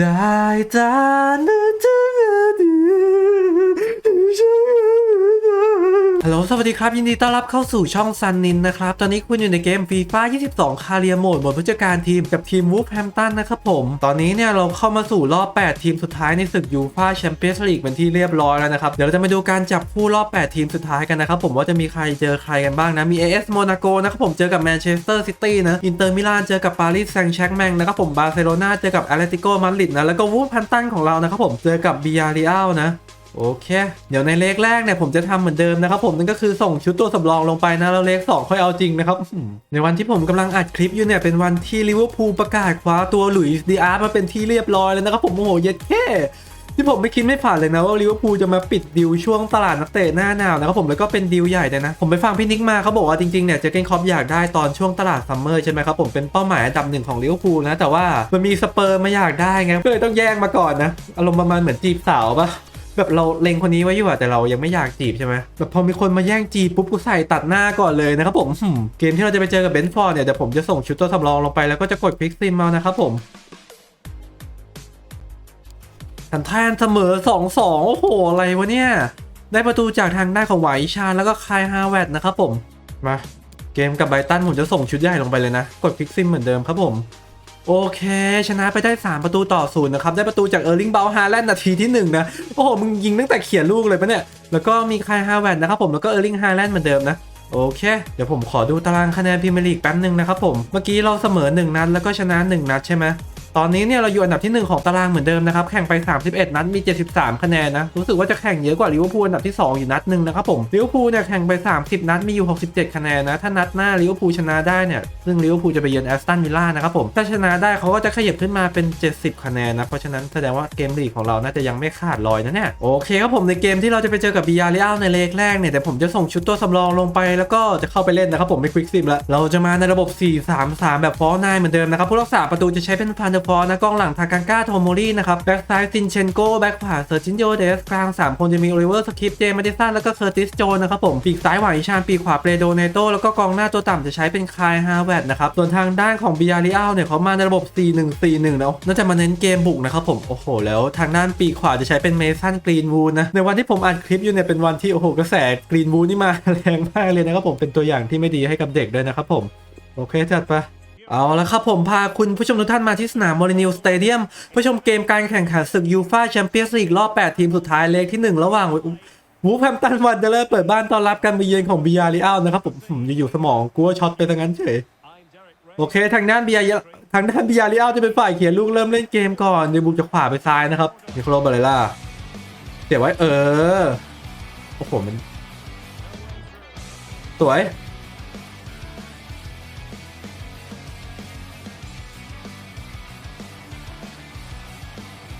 ได้ตานึกถึงอดีต ฮัลโหลสวัสดีครับ ยินดีต้อนรับเข้าสู่ช่องซันนินนะครับ ตอนนี้คุณอยู่ในเกมฟีฟ่า22 คาเรียโหมดบทผู้จัดการทีมกับทีมวูฟแฮมตันนะครับผม ตอนนี้เนี่ยเราเข้ามาสู่รอบ 8 ทีมสุดท้ายในศึกยูฟ่าแชมเปี้ยนส์ลีกเป็นที่เรียบร้อยแล้วนะครับ เดี๋ยวเราจะมาดูการจับคู่รอบ 8 ทีมสุดท้ายกันนะครับผมว่าจะมีใครเจอใครกันบ้างนะ มี AS โมนาโกนะครับผมเจอกับแมนเชสเตอร์ซิตี้นะ อินเตอร์มิลานเจอกับปารีสแซงต์แชร์กแมงนะครับผมบาร์เซโลนาเจอกับแอตเลติโกมาดริดนะ แล้วก็วูฟแฮมตันของเรานะครับผมเจอกับบิยาริอัลนะ โอเค เดี๋ยวในเลขแรกเนี่ยผมจะทำเหมือนเดิมนะครับผมนั่นก็คือส่งชุดตัวสำรองลงไปนะแล้วเลข2ค่อยเอาจริงนะครับ ในวันที่ผมกำลังอัดคลิปอยู่เนี่ยเป็นวันที่ลิเวอร์พูลประกาศคว้าตัวหลุยส์ดีอาร์มาเป็นที่เรียบร้อยแล้วนะครับผมโอ้โหเย็ดแค่ที่ผมไม่คิดไม่ผ่านเลยนะว่าลิเวอร์พูลจะมาปิดดิวช่วงตลาดนักเตะหน้าหนาวนะครับผมแล้วก็เป็นดิวใหญ่เลยนะ ผมไปฟังพี่นิกมาเขาบอกว่าจริงๆเนี่ยเจอเกนคอปอยากได้ตอนช่วงตลาดซัมเมอร์ใช่ไหมครับผมเป็นเป้าหมายอันดับหนึ่งของลิเวอร์พูลนะแต่ว่ามันมีสเปอร์มาอยากได้ไงก็เลยต้องแย่งมาก่อนนะอารมณ์ประมาณเหมือนจีบสาวปะ แบบเราเล็งคนนี้ไว้อยู่อะแต่เรายังไม่อยากจีบใช่ไหมแบบพอมีคนมาแย่งจีบปุ๊บกูใส่ตัดหน้าก่อนเลยนะครับผมเกมที่เราจะไปเจอกับเบนฟอร์ดเนี่ยเดี๋ยวผมจะส่งชุดตัวสำรองลงไปแล้วก็จะกดคลิกซิมเอานะครับผมทันแทนเสมอ 2-2 โอ้โห อะไรวะเนี่ย ได้ประตูจากทางด้านของไหวชาแล้วก็คายฮาแวดนะครับผม มา เกมกับไบตันผมจะส่งชุดใหญ่ลงไปเลยนะ กดคลิกซิมเหมือนเดิมครับผม โอเค ชนะไปได้ 3 ประตูต่อศูนย์นะครับ ได้ประตูจากเออร์ลิงเบลฮาแลนด์นาทีที่ 1 นะ โอ้โห มึงยิงตั้งแต่เขียนลูกเลยปะเนี่ย แล้วก็มีคายฮาแวนนะครับผม แล้วก็เออร์ลิงฮาแลนด์เหมือนเดิมนะโอเค เดี๋ยวผมขอดูตารางคะแนนพรีเมียร์ลีกแป๊บหนึ่งนะครับผม เมื่อกี้เราเสมอ 1 นัดแล้วก็ชนะ 1 นัดใช่ไหม ตอนนี้เนี่ยเราอยู่อันดับที่ 1 ของตารางเหมือนเดิมนะครับ แข่งไป 31 นัดมี 73 คะแนนนะ รู้สึกว่าจะแข่งเยอะกว่าลิเวอร์พูลอันดับที่ 2 อยู่นัดหนึ่งนะครับผมลิเวอร์พูลเนี่ยแข่งไป 30 นัดมีอยู่ 67 คะแนนนะ ถ้านัดหน้าลิเวอร์พูลชนะได้เนี่ยซึ่งลิเวอร์พูลจะไปเยือนแอสตันวิลล่านะครับผมถ้าชนะได้เขาก็จะขยับขึ้นมาเป็น 70 คะแนนนะเพราะฉะนั้นแสดงว่าเกมลีกของเราน่าจะยังไม่ขาดลอยนะเนี่ยโอเคครับผมในเกมที่เราจะไปเจอกับบิยาเรียลในเลกแรกเนี่ยเดี๋ยวผมจะส่งชุดตัวสำรองลงไปแล้วก็จะเข้าไปเล่นนะครับผมไม่ควิกซิมล้วเราจะมาในระบบ 4-3-3 แบบฟอร์นายเหมือนเดิมนะครับผู้รักษาประตูจะใช้เป็นพันเดอร์ฟอร์นะกองหลังทากังกาโทโมรีนะครับแบ็กซ้ายซินเชนโกแบ็กขวาเซอร์จินโยเดสกลาง 3 คนจะมีโอลิเวอร์สคริปเจมาดิสันแล้วก็เคอร์ติสโจนนะครับผมปีกซ้ายหวานอิชานปีกขวาเปโดเนโตแล้วก็กองหน้าตัวต่ำจะใช้เป็นคายฮาแวดนะครับส่วนทางด้านของบิยาริอัลเนี่ยเขามาในระบบ 4-1-4-1 แล้วน่าจะมาเน้นเกมบุกนะครับผมโอ้โห แล้วทางด้านปีกขวาจะใช้เป็นเมสันกรีนวูดนะในวันที่ผมอัดคลิปอยู่เนี่ยเป็นวันที่โอ้โหกระแสกรีนวูดนี่มาแรงมากเลยนะครับผมเป็นตัวอย่างที่ไม่ดีให้กับเด็กด้วยนะครับผมโอเคจัดไป เอาละครับผมพาคุณผู้ชมทุกท่านมาที่สนามมอรินิวสเตเดียมเพื่อชมเกมการแข่งขันศึกยูฟาแชมเปี้ยนส์ลีกรอบ 8 ทีมสุดท้ายเลขที่ 1 ระหว่างวูฟแฮมตันวันเดอร์เปิดบ้านต้อนรับการไปเยือนของบิยาริอัลนะครับผมอยู่ๆสมองกูว่าช็อตไปทางนั้นเฉยโอเค ทางด้านบิยาทางด้านบิยาริอัลจะเป็นฝ่ายเขียนลูกเริ่มเล่นเกมก่อนเดบุกจากขวาไปซ้ายนะครับนิโคลบาเลล่าเสียไว้เออโอ้โหมันสวย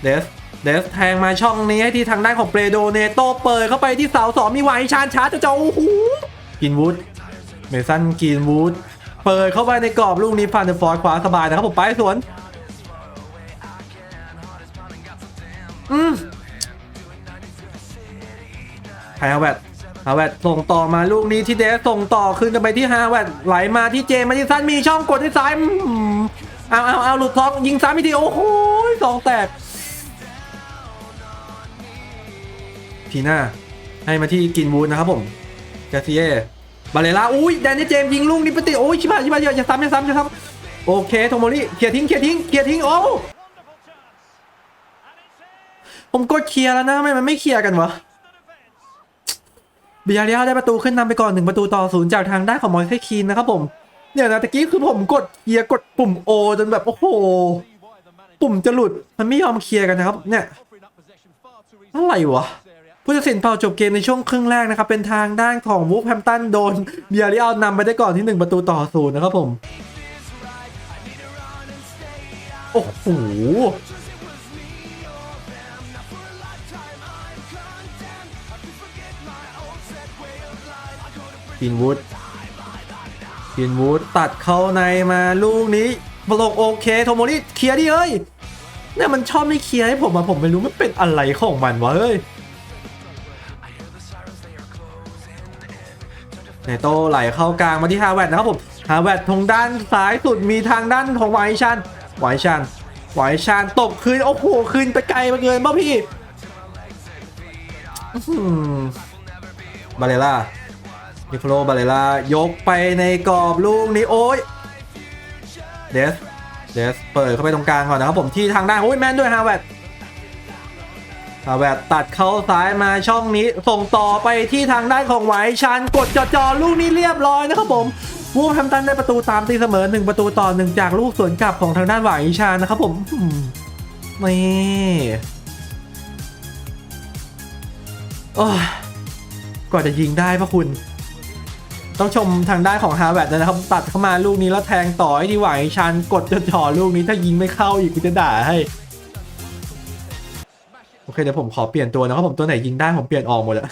เดสเดสแทงมาช่องนี้ให้ที่ทางด้านของเปโดเนโตเปิดเข้าไปที่เสาสองมีไวชานชาร์จจะโอ้โหกินวูดเมสันกินวูดเปิดเข้าไปในกรอบลูกนี้ฟันเดอร์ฟอร์ดขวาสบายนะครับผมไปสวนอืมไฮฮาวเวตฮาวเวตส่งต่อมาลูกนี้ที่เดสส่งต่อคืนกันไปที่ฮาวเวตไหลมาที่เจมส์มาดิสันมีช่องกดที่ซ้ายอืมเอาเอาเอาหลุดท็อกยิงซ้ำอีกทีโอ้โหสองแตก พีน่าให้มาที่กินวูดนะครับผมกาเซียบาเลล่าอุ้ยแดนนี่เจมส์ยิงลูกนี้ปติโอ้ยชิบะชิบะอย่าอย่าซ้ำอย่าซ้ำอย่าซ้ำโอเคโทโมริเคลียร์ทิ้งเคลียร์ทิ้งเคลียร์ทิ้งโอ้ผมกดเคลียร์แล้วนะทำไมมันไม่เคลียร์กันวะบิยาเรียได้ประตูขึ้นนำไปก่อนหนึ่งประตูต่อศูนย์จากทางด้านของมอยเซคีนนะครับผมเนี่ยนะตะกี้คือผมกดเคลียร์กดปุ่มโอจนแบบโอ้โหปุ่มจะหลุดมันไม่ยอมเคลียร์กันนะครับเนี่ยอะไรวะ ผู้ตัดสินเป่าจบเกมในช่วงครึ่งแรกนะครับ เป็นทางด้านของวูฟแฮมตันโดนเบียริอัลนำไปได้ก่อนที่ 1 ประตูต่อศูนย์นะครับผม โอ้โหกินวูดกินวูดตัดเข้าในมาลูกนี้บลงโอเคโทโมริเคลียร์ดิเอ้ยเนี่ยมันชอบไม่เคลียร์ให้ผมอะผมไม่รู้มันเป็นอะไรของมันวะเฮ้ย เนโตไหลเข้ากลางมาที่ฮาแวดนะครับผมฮาแวดทางด้านซ้ายสุดมีทางด้านของไวชันไวชันหวชานตบคืนโอ้โหคืนไปไกลมาเกินป่ะพี่บาเลล่านิโคลบาเลล่ายกไปในกรอบลูกนี้โอ้ยเดสเดสเปิดเข้าไปตรงกลางก่อนนะครับผมที่ทางด้านโอ้ยแม่นด้วยฮาวเวด ฮาวเวดตัดเข้าซ้ายมาช่องนี้ส่งต่อไปที่ทางด้านของไหวชานกดจอจอลูกนี้เรียบร้อยนะครับผมวูฟแฮมตันได้ประตูตามตีเสมอหนึ่งประตูต่อหนึ่งจากลูกสวนกลับของทางด้านไหวชานนะครับผมนี่โอ้กว่าจะยิงได้พระคุณ ต้องชมทางด้านของฮาร์วร์ดนะครับ ตัดเข้ามาลูกนี้แล้วแทงต่อให้ดีไหวชันกดจนจ่อลูกนี้ถ้ายิงไม่เข้าอีกกูจะด่าให้ เคเดี๋ยวผมขอเปลี่ยนตัวนะครับผมตัวไหนยิงได้ผมเปลี่ยนออกหมดอะ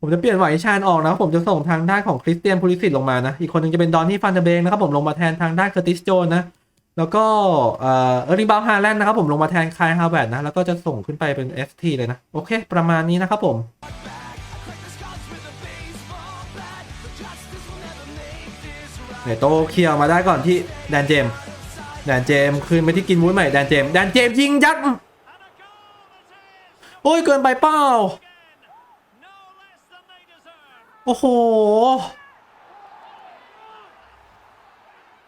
ผมจะเปลี่ยนหวชานออกนะครับผมจะส่งทางด้านของคริสเตียนพูลิสิตลงมานะอีกคนหนึงจะเป็นดอนนี่ฟันเดเบงนะครับผมลงมาแทนทางด้านเคอร์ติสโจนนะแล้วก็เออเออริบาฮาแลนด์นะครับผมลงมาแทนคายฮาร์วาร์ดนะแล้วก็จะส่งขึ้นไปเป็น FT เลยนะโอเค ประมาณนี้นะครับผมเนี่ยโตเคลียร์มาได้ก่อนที่แดนเจมส์แดนเจมส์คืนไปที่กินวุ้นใหม่แดนเจมส์แดนเจมส์ยิงยัด โอ้ยเกินไปเปล่า โอ้โห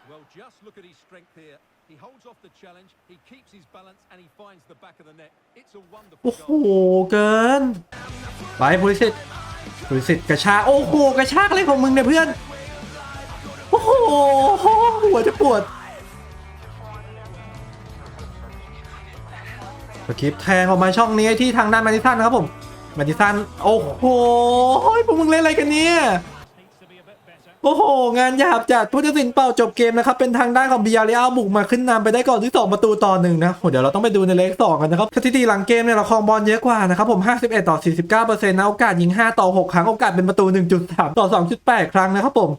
Well, just look at his strength here. He holds off the challenge, he keeps his balance, and he finds the back of the net. It's a โอ้ wonderful โห goal. เกิน ไปพูลิสิตพูลิสิตกระชาก โอ้โห กระชากอะไรของมึงเนี่ยเพื่อน โอ้โห หัวจะปวด สกิปแทงออกมาช่องนี้ที่ทางด้านแมดิสันนะครับผมแมดิสันโอ้โหพวกมึงเล่นอะไรกันเนี่ยโอ้โห งานหยาบจัดผู้ตัดสินเป่าจบเกมนะครับ เป็นทางด้านของบิยาเรียลบุกมาขึ้นนำไปได้ก่อนที่ 2 ประตูต่อหนึ่งนะโหเดี๋ยวเราต้องไปดูในเลข2กันนะครับสถิติหลังเกมเนี่ยเราครองบอลเยอะกว่านะครับผม 51 ต่อ 49%นะโอกาสยิง 5 ต่อ 6 ครั้ง โอกาสเป็นประตู 1.3 ต่อ 2.8 ครั้งนะครับผม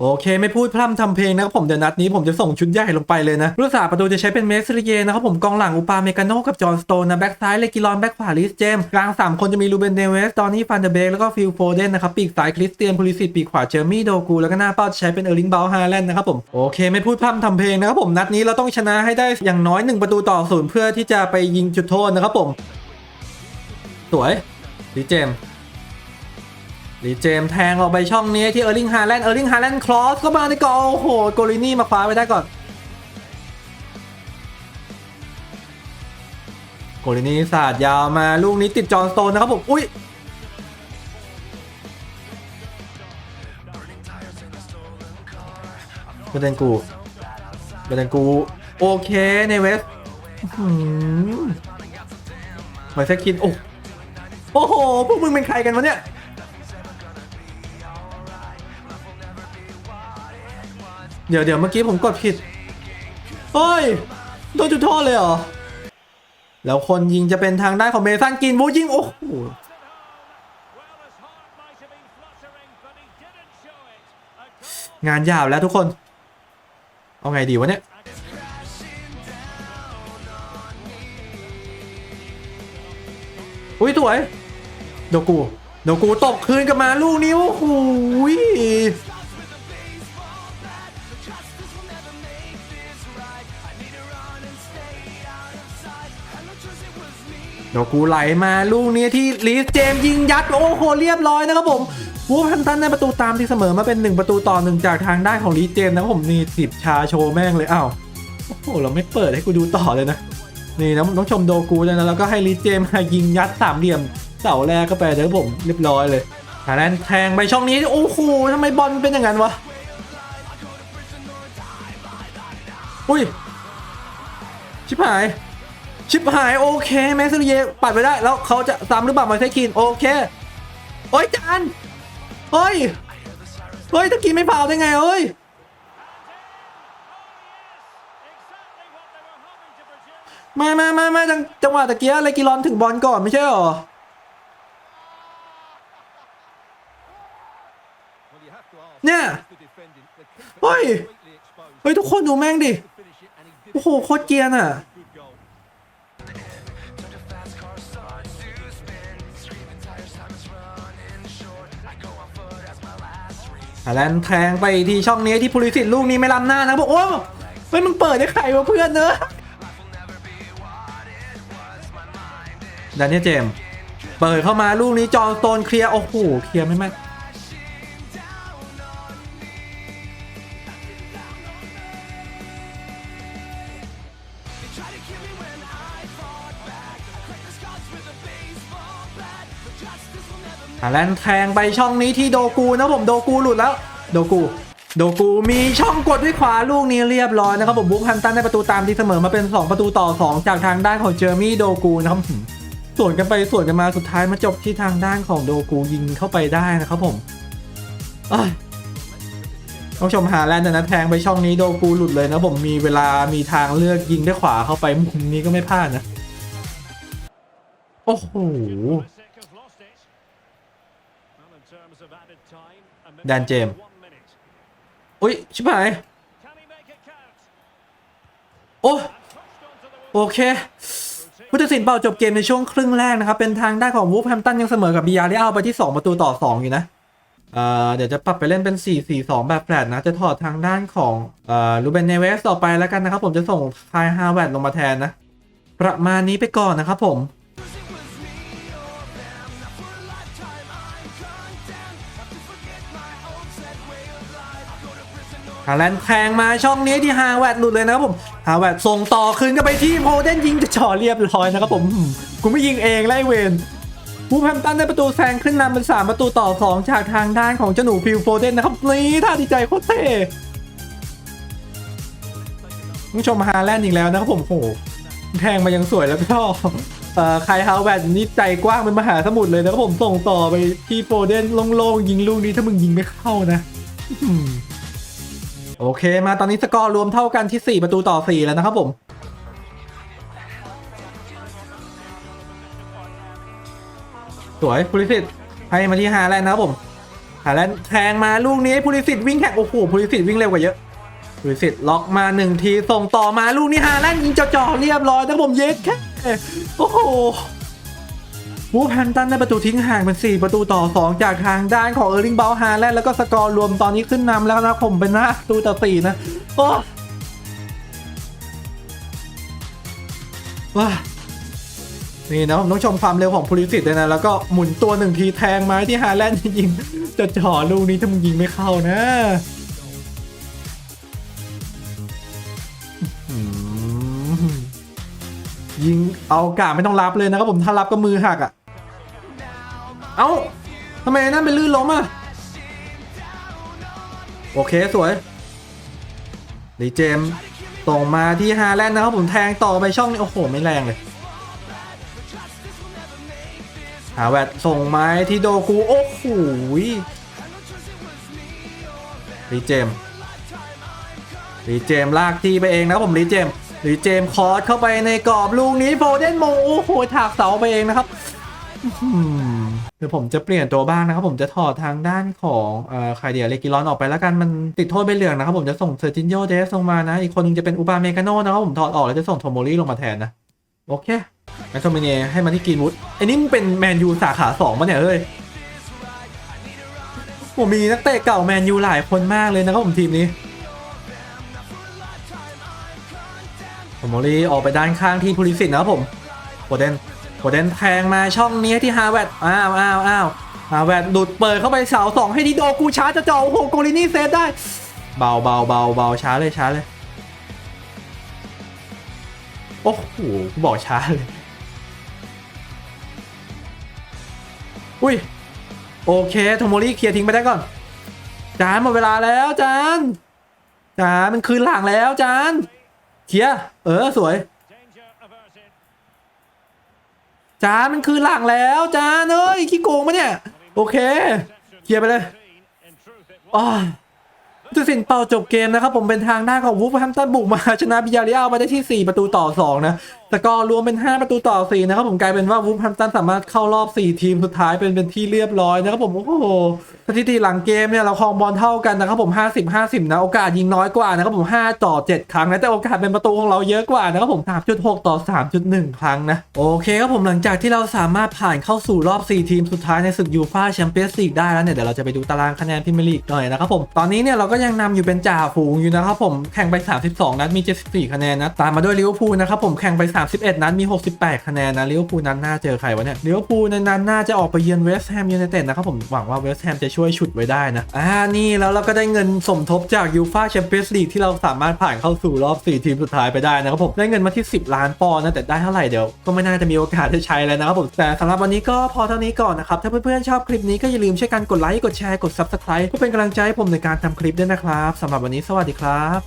โอเคไม่พูดพร่ำทำเพลงนะครับผมเดี๋ยวนัดนี้ผมจะส่งชุดใหญ่ลงไปเลยนะรักษาประตูจะใช้เป็นเมสซิเยนะครับผมกองหลังอุปาเมกาโนกับจอห์นสโตนนะแบ็กซ้ายเลกิลอนแบ็กขวาลิสเจมกลาง 3 คนจะมีลูเบนเดเวสตอนนี้ฟันเดเบกแล้วก็ฟิลโฟเดนนะครับปีกซ้ายคริสเตียนพูลิสิตปีกขวาเจอร์มี่โดกูแล้วก็หน้าเป้าจะใช้เป็นเออร์ลิงเบลฮาแลนด์นะครับผมโอเคไม่พูดพร่ำทำเพลงนะครับผมนัดนี้เราต้องชนะให้ได้อย่างน้อย 1 ประตูต่อศูนย์เพื่อที่จะไปยิงจุดโทษนะครับผม สวยลิเจม ส์ลีเจมแทงออกไปช่องนี้ที่เออร์ลิงฮาแลนด์เออร์ลิงฮาแลนด์คลอสเข้ามาในกอโอ้โหโกลินี่มาคว้าไว้ได้ก่อนโกลินี่สาดยาวมาลูกนี้ติดจอห์นสโตนนะครับผมอุ้ยเบเดนกูเบเดนกูโอเคในเวสอื้อหือมาเซคินโอ้โหพวกมึงเป็นใครกันวะเนี่ย เดี๋ยวเดี๋ยวเมื่อกี้ผมกดผิดเฮ้ย โดนจุดโทษเลยเหรอ แล้วคนยิงจะเป็นทางด้านของเมสันกินบูยิง โอ้โหงานยาวแล้วทุกคน เอาไงดีวะเนี่ย อุ้ยสวย โดกู โดกูตกคืนกลับมาลูกนี้โอ้โห ยโดกูไหลมาลูกนี้ที่ลีสเจมยิงยัด โอ้โหเรียบร้อยนะครับผมวูฟแฮมตันได้ประตูตามที่เสมอมาเป็น 1 ประตูต่อหนึ่งจากทางด้านของลีสเจมนะผมนี่สิบชาโชว์แม่งเลยอ้าวโอ้โหเราไม่เปิดให้กูดูต่อเลยนะนี่นะต้องชมโดกูเลยนะแล้วก็ให้ลีสเจมมายิงยัดสามเหลี่ยมเสาแรกก็ไปเดี๋ยผมเรียบร้อยเลยทางนั้นแทงไปช่องนี้โอ้โหทำไมบอลเป็นอย่างนั้นวะอุ้ยชิบหาย ชิบหายโอเคแมสซิเยปัดไปได้ แล้วเขาจะซ้ำหรือเปล่ามาเซคินโอเค โอ้ยจานเฮ้ย เฮ้ยตะกี้ไม่เปล่าได้ไงเฮ้ยไม่ไม่ไม่ไม่จังจังหวะตะเกียอะไรกิรอนถึงบอลก่อนไม่ใช่หรอ Well, you have to ask, Yeah. is the defending, the keeper Oi. completely exposed เฮ้ย ทุกคนดูแม่งดิ โอ้โห โคตรเกียนอะ แลนแทงไปที่ช่องนี้ที่พลิสิตลูกนี้ไม่ล้ำหน้านะบอกโอ้ไม่มึงเปิดได้ใครวะเพื่อนเนอะดันนี่เจม เปิดเข้ามาลูกนี้จอนโตนเคลียร์โอ้โหเคลียร์ไม่แม่ ฮาแลนด์แทงไปช่องนี้ที่โดกูนะผมโดกูหลุดแล้ว โดกู โดกูมีช่องกดด้วยขวาลูกนี้เรียบร้อยนะครับผมบุ๊คฮันตันได้ประตูตามที่เสมอมาเป็น 2 ประตูต่อ 2 จากทางด้านของเจอร์มี่โดกูนะครับหืมสวนกันไปสวนกันมาสุดท้ายมาจบที่ทางด้านของโดกูยิงเข้าไปได้นะครับผมเอ้ยต้องชมฮาแลนด์นะแทงไปช่องนี้โดกูหลุดเลยนะผมมีเวลามีทางเลือกยิงด้วยขวาเข้าไปมุมนี้ก็ไม่พลาดนะ โอ้โห Dan James. อุ้ย ชิบหาย โอ้โอเคผู้ตัดสินเป่าจบเกมในช่วงครึ่งแรกนะครับ เป็นทางด้านของวูฟแฮมตันยังเสมอกับบียาเรอัลไปที่ 2 ประตูต่อ 2 อยู่นะเอ่อเดี๋ยวจะปรับไปเล่นเป็น 4-4-2 แบบแฟลตนะ จะถอดทางด้านของเอ่อลูเบนเนเวสต่อไปแล้วกันนะครับ ผมจะส่งคายฮาแวดลงมาแทนนะ ประมาณนี้ไปก่อนนะครับผมาแลนด์แทงมาช่องนี้ที่ฮาแวดหลุดเลยนะครับผมฮาแวดส่งต่อคืนกันไปที่โพเดนยิงจะจ่อเรียบร้อยนะครับผมกูไม่ยิงเองไล่เวนผู้แพมตันได้ประตูแซงขึ้นนำเป็น3ประตูต่อ2จากทางด้านของเจ้าหนูฟิลโฟเดนนะครับนี่ท่าดีใจโคตรเท่ผู้ชมฮาแลนด์อีกแล้วนะครับผมโหแทงมายังสวยแล้วก็เอ่อใครฮาแวดนี่ใจกว้างเป็นมหาสมุทรเลยนะครับผมส่งต่อไปที่โฟเดนโล่งๆยิงลูกนี้ถ้ามึงยิงไม่เข้านะ โอเค มาตอนนี้สกอร์รวมเท่ากันที่ 4 ประตูต่อ 4 แล้วนะครับผม สวยพูลิสิตให้มาที่ฮาแลนด์นะครับผมฮาแลนด์แทงมาลูกนี้พูลิสิตวิ่งแข่งโอ้โหพูลิสิตวิ่งเร็วกว่าเยอะพูลิสิตล็อกมาหนึ่งทีส่งต่อมาลูกนี้ฮาแลนด์ยิงจ่อๆเรียบร้อยนะครับผมเย็ดแค่โอ้โห วูฟแฮมตันได้ประตูทิ้งห่างเป็น 4 ประตูต่อ 2 จากทางด้านของเออร์ลิงเบลฮาแลนด์แล้วก็สกอร์รวมตอนนี้ขึ้นนำแล้วนะผมเป็นหน้าประตูต่อ4นะโอ้ว้านี่นะผมต้องชมความเร็วของพูลิสิตเลยนะ แล้วก็หมุนตัวหนึ่งทีแทงไม้ที่ฮาแลนด์ยิงจะจ่อลูกนี้ถ้ามึงยิงไม่เข้านะยิงเอากาไม่ต้องรับเลยนะครับผมถ้ารับก็มือหักอะ เอ้าทำไมนั่นเป็นลื่นล้มอะ โอเคสวยดีเจมส่งมาที่ฮาแลนด์นะครับผมแทงต่อไปช่องนี้ โอ้โห ไม่แรงเลย หาแวดส่งไม้ที่โดกู โอ้โหดีเจมส์ดีเจมลากทีไปเองนะผมดีเจมส์ดีเจมคอร์สเข้าไปในกรอบลูกนี้โฟเดนโมโอ้โหถากเสาไปเองนะครับ ดี๋ยวผมจะเปลี่ยนตัวบ้างนะครับ ผมจะถอดทางด้านของเอ่อครเดียเลกิรอนออกไปแล้วกันมันติดโทษใบเหลืองนะครับ ผมจะส่งเซอร์จินโยเดสลงมานะ อีกคนนึงจะเป็นอุบาเมกาโนนะครับผมถอดออกแล้วจะส่งโทโมรี่ลงมาแทนนะ โอเคแมทโทมิเนให้มาที่กีนวูดไอ้นี่มึงเป็นแมนยูสาขาสองปะเนี่ยเฮ้ยผมมีนักเตะเก่าแมนยูหลายคนมากเลยนะครับผมทีมนี้โทโมรี่ออกไปด้านข้างที่พูลิสิตนะครับผมโคเดน โคเดนแทงมาช่องนี้ที่ฮาแวดอ้าวอ้าวอ้าวฮาแวดดุดเปิดเข้าไปเสาสองให้ดิโดกูช้าจะจ่อโอ้โหโกลินี่เซฟได้เบาเบาเบาเบาช้าเลยช้าเลย โอ้โหกูบอกช้าเลย อุ้ย โอเคโทโมรี่เคลียร์ทิ้งไปได้ก่อน จานหมดเวลาแล้วจานจานมันคืนหลังแล้วจานเคลียร์เออสวย จานมันคือหลังแล้วจานเอ้ยขี้โกงปะเนี่ย โอเคเคลียร์ไปเลยอ้าวจะสินเป่าจบเกมนะครับผมเป็นทางหน้าของวูฟแฮมตันบุกมาชนะบิยาริอาไปได้ที่ 4 ประตูต่อ 2 นะ แต่ก็รวมเป็น 5 ประตูต่อ 4 นะครับผมกลายเป็นว่าวูฟแฮมตันสามารถเข้ารอบ 4 ทีมสุดท้ายเป็นเป็นที่เรียบร้อยนะครับผมโอ้โหสถิติหลังเกมเนี่ยเราครองบอลเท่ากันนะครับผม 50 50 นะ โอกาสยิงน้อยกว่านะครับผม 5 ต่อ 7 ครั้งนะแต่โอกาสเป็นประตูของเราเยอะกว่านะครับผม 3.6 ต่อ 3.1 ครั้งนะ โอเคครับผมหลังจากที่เราสามารถผ่านเข้าสู่รอบ 4 ทีมสุดท้ายในศึกยูฟ่าแชมเปี้ยนส์ลีกได้แล้วเนี่ยเดี๋ยวเราจะไปดูตารางคะแนนพรีเมียร์ลีกหน่อยนะครับผมตอนนี้เนี่ยเราก็ยังนำอยู่เป็นจ่าฝูงอยู่นะครับผมแข่งไป 32 นัดมี 74 คะแนนนะตามมาด้วยลิเวอร์พูลนะครับผมแข่งไป31 นั้นมี 68 คะแนนนะลิเวอร์พูลนัดหน้าเจอใครวะเนี่ยลิเวอร์พูลในนัดหน้าจะออกไปเยือนเวสต์แฮมยูไนเต็ดนะครับผมหวังว่าเวสต์แฮมจะช่วยชุดไว้ได้นะ อ่านี่แล้วเราก็ได้เงินสมทบจากยูฟาแชมเปี้ยนส์ลีกที่เราสามารถผ่านเข้าสู่รอบ 4 ทีมสุดท้ายไปได้นะครับผมได้เงินมาที่ 10 ล้านปอนด์นะแต่ได้เท่าไหร่เดี๋ยวก็ไม่น่าจะมีโอกาสได้ใช้แล้วนะครับผมแต่สำหรับวันนี้ก็พอเท่านี้ก่อนนะครับถ้าเพื่อนๆชอบคลิปนี้ก็อย่าลืมช่วยกันกดไลค์กดแชร์กด subscribe เพื่อเป็นกำลังใจให้ผมในการทำคลิปด้วยนะครับสำหรับวันนี้สวัสดีครับ